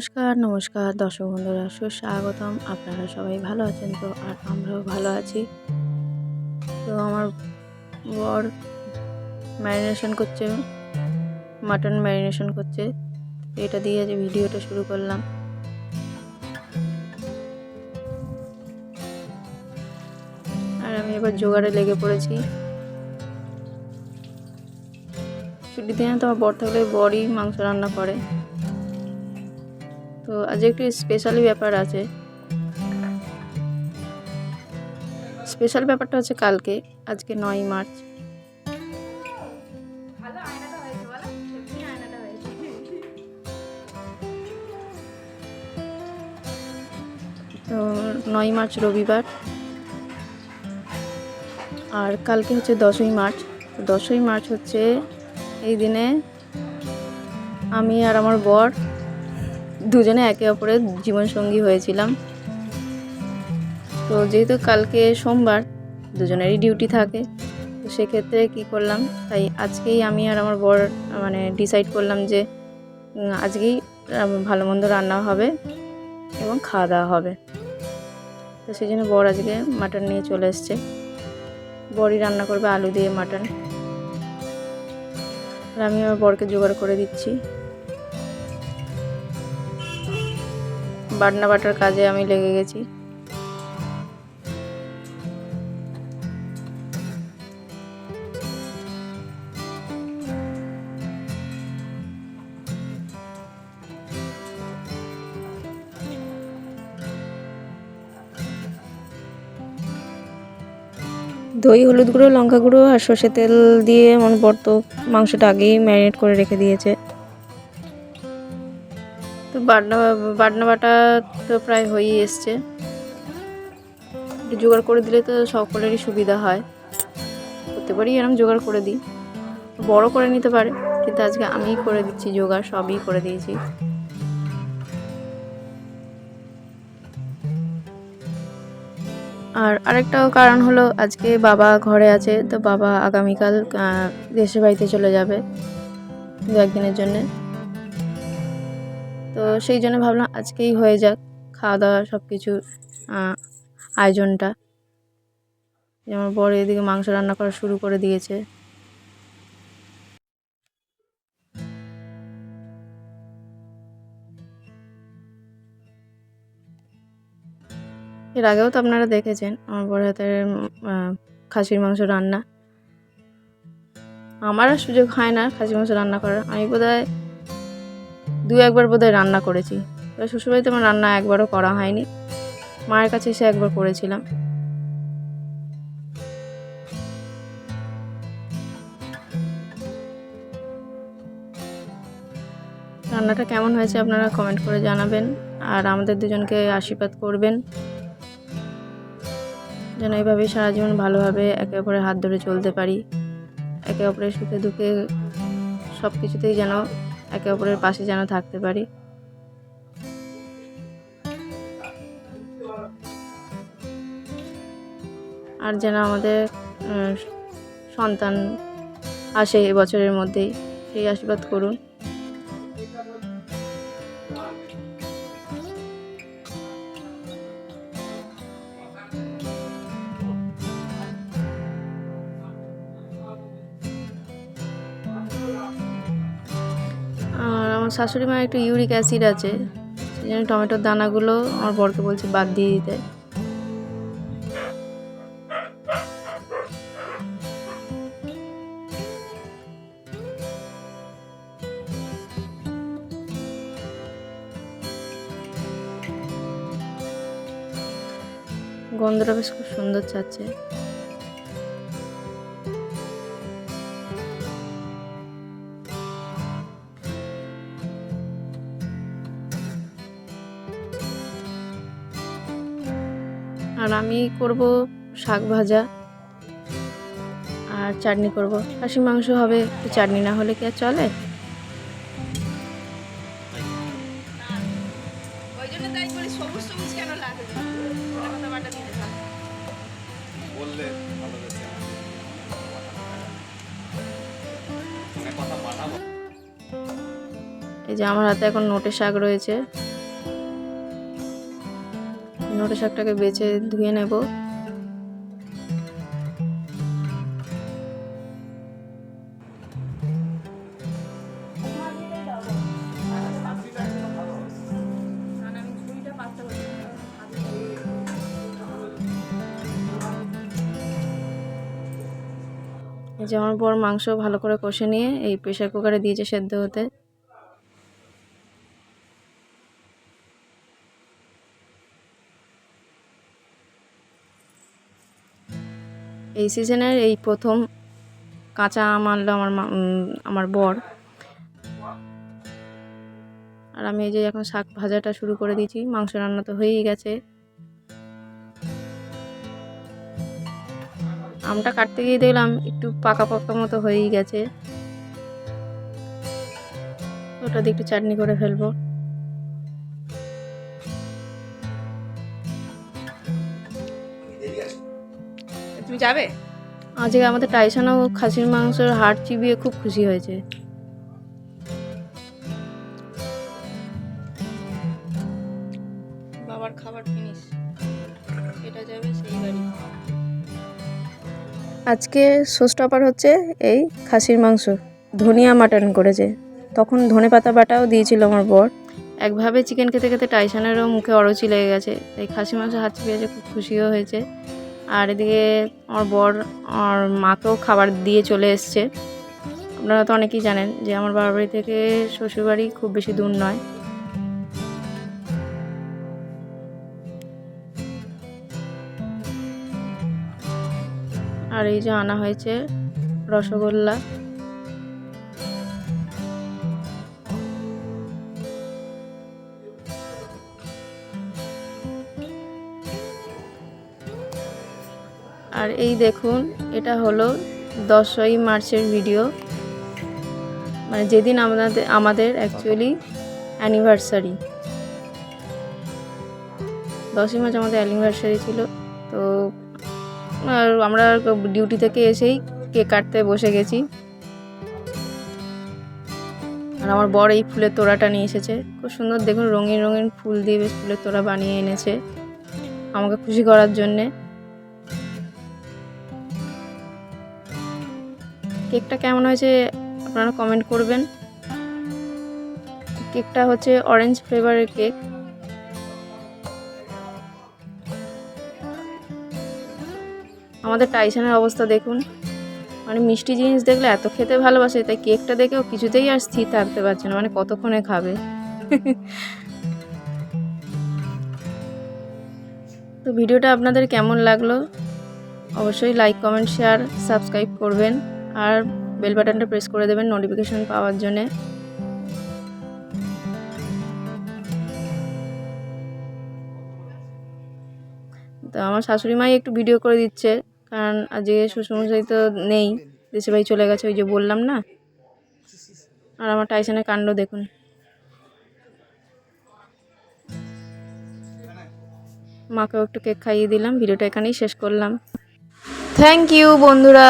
নমস্কার নমস্কার দর্শক বন্ধুরা, সুস্বাগতম। আপনারা সবাই ভালো আছেন তো? আর আমরাও ভালো আছি। তো আমার বর ম্যারিনেশন করছে মাটন ম্যারিনেশন করছে। এটা দিয়ে যে ভিডিওটা শুরু করলাম। আর আমি এবার জোগাড়ে লেগে পড়েছি। ছুটির দিনে তো আমার বর থাকলে বরই মাংস রান্না করে। তো আজ একটু স্পেশালি ব্যাপার আছে। স্পেশাল ব্যাপারটা হচ্ছে কালকে আজকে নয় মার্চ। তো নয় মার্চ রবিবার। আর কালকে হচ্ছে দশই মার্চ। তো দশই মার্চ হচ্ছে এই দিনে আমি আর আমার বর দুজনে একে অপরের জীবনসঙ্গী হয়েছিলাম। তো যেহেতু কালকে সোমবার, দুজনেরই ডিউটি থাকে, তো সেক্ষেত্রে কী করলাম, তাই আজকেই আমি আর আমার বর মানে ডিসাইড করলাম যে আজকেই ভালো মন্দ রান্না হবে এবং খাওয়া দাওয়া হবে। তো সেই জন্য বর আজকে মাটন নিয়ে চলে এসছে। বরই রান্না করবে আলু দিয়ে মাটন। আর আমি আমার বরকে জোগাড় করে দিচ্ছি। বাটনা বাটার কাজে আমি লেগে গেছি। দই, হলুদ গুঁড়ো, লঙ্কা গুঁড়ো আর সর্ষে তেল দিয়ে আমার বর তো মাংসটা আগেই ম্যারিনেট করে রেখে দিয়েছে। তো বাটনা বাটনা বাটা তো প্রায় হয়েই এসছে। জোগাড় করে দিলে তো সকলেরই সুবিধা হয়। প্রত্যেকবারই এরম জোগাড় করে দিই। বড় করে নিতে পারে, কিন্তু আজকে আমিই করে দিচ্ছি জোগাড়, সবই করে দিয়েছি। আর আরেকটাও কারণ হলো, আজকে বাবা ঘরে আছে, তো বাবা আগামীকাল দেশের বাড়িতে চলে যাবে দু একদিনের জন্যে। তো সেই জন্য ভাবলাম আজকেই হয়ে যাক খাওয়া দাওয়া সব কিছু আয়োজনটা যেমন বড় এদিকে মাংস রান্না করা শুরু করে দিয়েছে। এর আগেও তো আপনারা দেখেছেন আমার বড় হাতের খাসির মাংস রান্না। আমার আর সুযোগ হয় না খাসির মাংস রান্না করার। আমি বোধহয় দু একবার বোধহয় রান্না করেছি। এবার শ্বশুরবাড়িতে আমার রান্না একবারও করা হয়নি। মায়ের কাছে এসে একবার করেছিলাম। রান্নাটা কেমন হয়েছে আপনারা কমেন্ট করে জানাবেন। আর আমাদের দুজনকে আশীর্বাদ করবেন। যেন এইভাবেই সারা জীবন ভালোভাবে একে অপরের হাত ধরে চলতে পারি। একে অপরের সুখে দুঃখে সব কিছুতেই যেন একে অপরের পাশে যেন থাকতে পারি। আর যেন আমাদের সন্তান আসে এবছরের মধ্যেই, সেই আশীর্বাদ করুন। আমার শাশুড়ি মায়ের একটু ইউরিক অ্যাসিড আছে, সেই জন্য টমেটোর দানাগুলো আমার বরকে বলছে বাদ দিয়ে দিতে। গন্ধটা বেশ খুব সুন্দর চাচ্ছে। আর আমি করব শাক ভাজা আর চাটনি করব। খাসি মাংস হবে একটু চাটনি না হলে কি আর চলে? এই যে আমার হাতে এখন নোটে শাক রয়েছে। নোটে শাকটাকে বেছে ধুয়ে নেব। যে আমার বর মাংস ভালো করে কষে নিয়ে এই প্রেশার কুকারে দিয়েছে সেদ্ধ হতে। এই সিজনের এই প্রথম কাঁচা আম আনলো আমার আমার বর। আর আমি এই যে এখন শাক ভাজাটা শুরু করে দিয়েছি, মাংস রান্না তো হয়েই গেছে। আমটা কাটতে গিয়ে দেখলাম একটু পাকা পাকা মতো হয়েই গেছে। ওটা দিয়ে একটু চাটনি করে ফেলব। যাবে? আজকে আমাদের টাইসানা ও খাসির মাংসের হাড় চিবিয়ে খুব খুশি হয়েছে। বাবার খাবার ফিনিশ এটা যাবে সেই বাড়ি। আজকে সোস্টপার হচ্ছে এই খাসির মাংস। ধনিয়া মাটন করেছে। তখন ধনে পাতা বাটাও দিয়েছিল আমার বর। একভাবে চিকেন খেতে খেতে টাইসানেরও মুখে অরচি লেগে গেছে। তাই খাসি মাংস হাত পেয়েছে খুব খুশিও হয়েছে। আর এদিকে আমার বর আর মাকেও খাবার দিয়ে চলে এসছে। আপনারা তো অনেকেই জানেন যে আমার বাবার বাড়ি থেকে শ্বশুরবাড়ি খুব বেশি দূর নয়। আর এই যে আনা হয়েছে রসগোল্লা। আর এই দেখুন, এটা হলো দশই মার্চের ভিডিও মানে যেদিন আমাদের আমাদের অ্যাকচুয়ালি অ্যানিভার্সারি দশই মার্চ আমাদের অ্যানিভার্সারি ছিল, তো আর আমরা ডিউটি থেকে এসেই কেক কাটতে বসে গেছি। আর আমার বর এই ফুলের তোড়াটা নিয়ে এসেছে। খুব সুন্দর দেখুন, রঙিন রঙিন ফুল দিয়ে বেশ ফুলের তোড়া বানিয়ে এনেছে। আমাকে খুশি করার জন্যে। কেকটা কেমন হয়েছে আপনারা কমেন্ট করবেন। কেকটা হচ্ছে অরেঞ্জ ফ্লেভারের কেক। আমাদের টাইসানের অবস্থা দেখুন। মানে মিষ্টি জিনিস দেখলে এত খেতে ভালোবাসে, তাই কেকটা দেখেও কিছুতেই আর স্থির থাকতে পারছে না মানে কতক্ষণে খাবে? তো ভিডিওটা আপনাদের কেমন লাগল? অবশ্যই লাইক কমেন্ট শেয়ার সাবস্ক্রাইব করবেন। আর বেল বাটনটা প্রেস করে দেবেন নোটিফিকেশন পাওয়ার জন্যে। তো আমার শাশুড়ি মাই একটু ভিডিও করে দিচ্ছে, কারণ আজকে শ্বশুরমশাই তো নেই, দেশে ভাই চলে গেছে, ওই যে বললাম না? আর আমার টাইসনের কাণ্ড দেখুন। মাকেও একটু কেক খাইয়ে দিলাম ভিডিওটা এখানেই শেষ করলাম। থ্যাংক ইউ বন্ধুরা।